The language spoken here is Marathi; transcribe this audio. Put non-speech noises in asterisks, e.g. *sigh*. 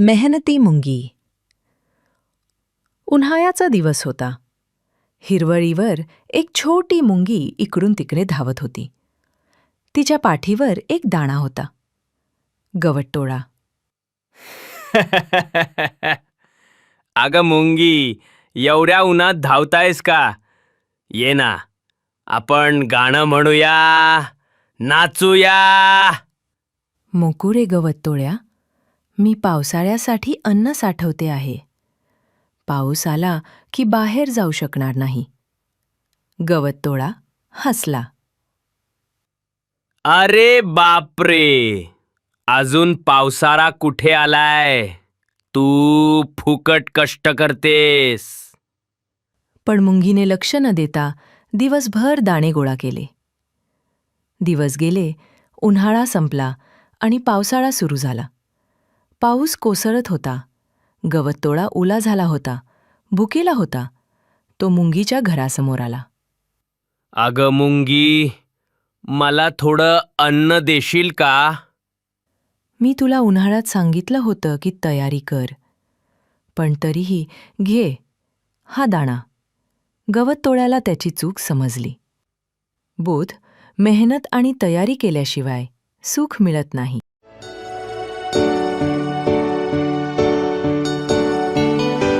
मेहनती मुंगी. उन्हाळ्याचा दिवस होता. हिरवळीवर एक छोटी मुंगी इकडून तिकडे धावत होती. तिच्या पाठीवर एक दाणा होता. गवतटोळा. *laughs* अगं मुंगी एवढ्या उन्हात धावतायस का? ये ना आपण गाणं म्हणूया नाचूया. मोकुरे गवतटोळ्या. मी पावसाळ्यासाठी अन्न साठवते आहे. पाऊस आला की बाहेर जाऊ शकणार नाही. गवतटोळा हसला. अरे बापरे! अजून पावसाळा कुठे आलाय? तू फुकट कष्ट करतेस. पण मुंगीने लक्ष न देता दिवसभर दाणे गोळा केले. दिवस गेले उन्हाळा संपला आणि पावसाळा सुरू झाला. पाऊस कोसळत होता. गवततोळा ओला झाला होता. भुकेला होता. तो मुंगीच्या घरासमोर आला. अगं मुंगी मला थोडं अन्न देशील का? मी तुला उन्हाळ्यात सांगितलं होतं की तयारी कर. पण तरीही घे. हा दाणा. गवततोळ्याला त्याची चूक समजली. बोध मेहनत आणि तयारी केल्याशिवाय सुख मिळत नाही.